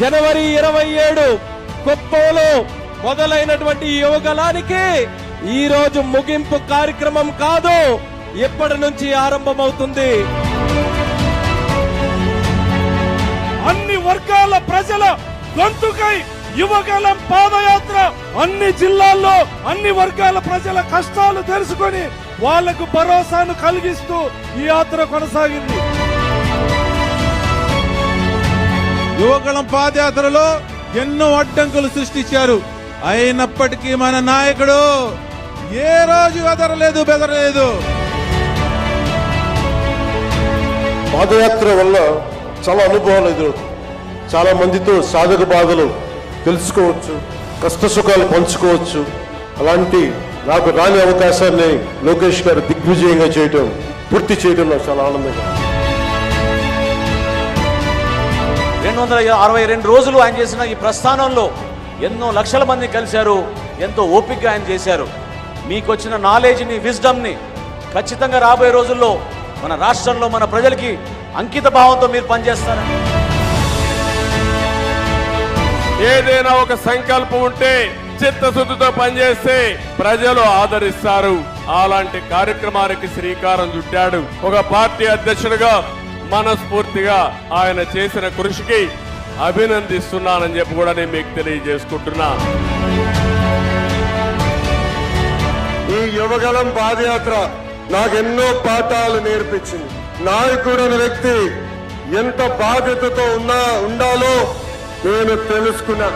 జనవరి ఇరవై ఏడు కుప్పంలో మొదలైనటువంటి ఈ యువగలానికి ఈ రోజు ముగింపు కార్యక్రమం కాదు ఇప్పటి నుంచి ఆరంభమవుతుంది. అన్ని వర్గాల ప్రజల గొంతుకై యువగలం పాదయాత్ర అన్ని జిల్లాల్లో అన్ని వర్గాల ప్రజల కష్టాలు తెలుసుకొని వాళ్ళకు భరోసాను కలిగిస్తూ ఈ యాత్ర కొనసాగింది. యువకులం పాదయాత్రలో ఎన్నో అడ్డంకులు సృష్టించారు. అయినప్పటికీ మన నాయకుడు ఏ రోజు ఎదరలేదు బెదరలేదు. పాదయాత్ర వల్ల చాలా అనుభవాలు ఎదురవుతుంది చాలా మందితో సాధక బాధలు తెలుసుకోవచ్చు కష్ట సుఖాలు పంచుకోవచ్చు. అలాంటి నాకు రాని అవకాశాన్ని లోకేష్ గారు దిగ్విజయంగా చేయటం పూర్తి చేయడం నాకు చాలా ఆనందంగా రెండు వందల అరవై రెండు రోజులు ఆయన చేసిన ఈ ప్రస్థానంలో ఎన్నో లక్షల మంది కలిశారు ఎంతో ఓపికగా ఆయన చేశారు. మీకు వచ్చిన నాలెడ్జ్ని విజ్డమ్ని ఖచ్చితంగా రాబోయే రోజుల్లో మన రాష్ట్రంలో మన ప్రజలకి అంకిత భావంతో మీరు పనిచేస్తారని. ఏదైనా ఒక సంకల్పం ఉంటే చిత్తశుద్ధితో పనిచేస్తే ప్రజలు ఆదరిస్తారు. అలాంటి కార్యక్రమానికి శ్రీకారం చుట్టాడు ఒక పార్టీ అధ్యక్షుడిగా మనస్ఫూర్తిగా ఆయన చేసిన కృషికి అభినందిస్తున్నానని చెప్పి కూడా నేను మీకు తెలియజేసుకుంటున్నా. ఈ యువగలం పాదయాత్ర నాకెన్నో పాఠాలు నేర్పించింది. నాయకుడు అనే వ్యక్తి ఎంత బాధ్యతతో ఉన్నా ఉండాలో నేను తెలుసుకున్నా.